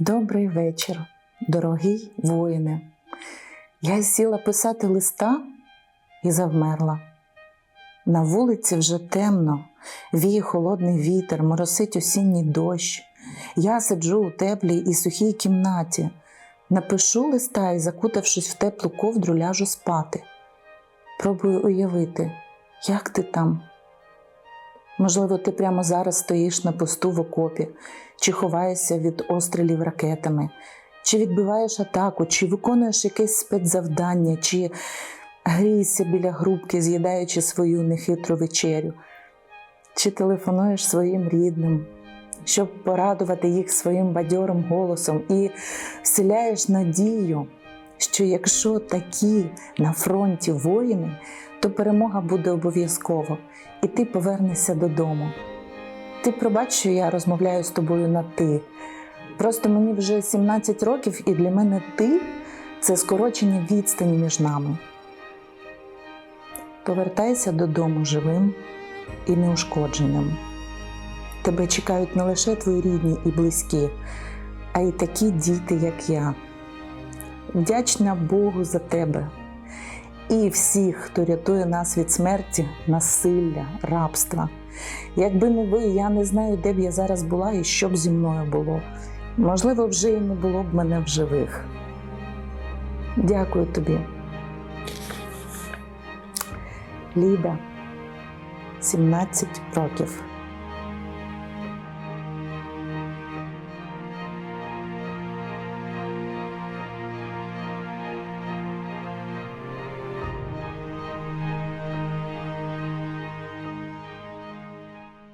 Добрий вечір, дорогий воїне. Я сіла писати листа і завмерла. На вулиці вже темно, віє холодний вітер, моросить осінній дощ. Я сиджу у теплій і сухій кімнаті, напишу листа і, закутавшись в теплу ковдру, ляжу спати. Пробую уявити, як ти там. Можливо, ти прямо зараз стоїш на посту в окопі, чи ховаєшся від острілів ракетами, чи відбиваєш атаку, чи виконуєш якесь спецзавдання, чи грієшся біля грубки, з'їдаючи свою нехитру вечерю, чи телефонуєш своїм рідним, щоб порадувати їх своїм бадьорим голосом, і вселяєш надію, що якщо такі на фронті воїни, то перемога буде обов'язково, і ти повернешся додому. Ти пробач, що я розмовляю з тобою на ти. Просто мені вже 17 років, і для мене ти це скорочення відстані між нами. Повертайся додому живим і неушкодженим. Тебе чекають не лише твої рідні і близькі, а й такі діти, як я. Вдячна Богу за тебе і всіх, хто рятує нас від смерті, насилля, рабства. Якби не ви, я не знаю, де б я зараз була і що б зі мною було. Можливо, вже і не було б мене в живих. Дякую тобі. Ліда, 17 років.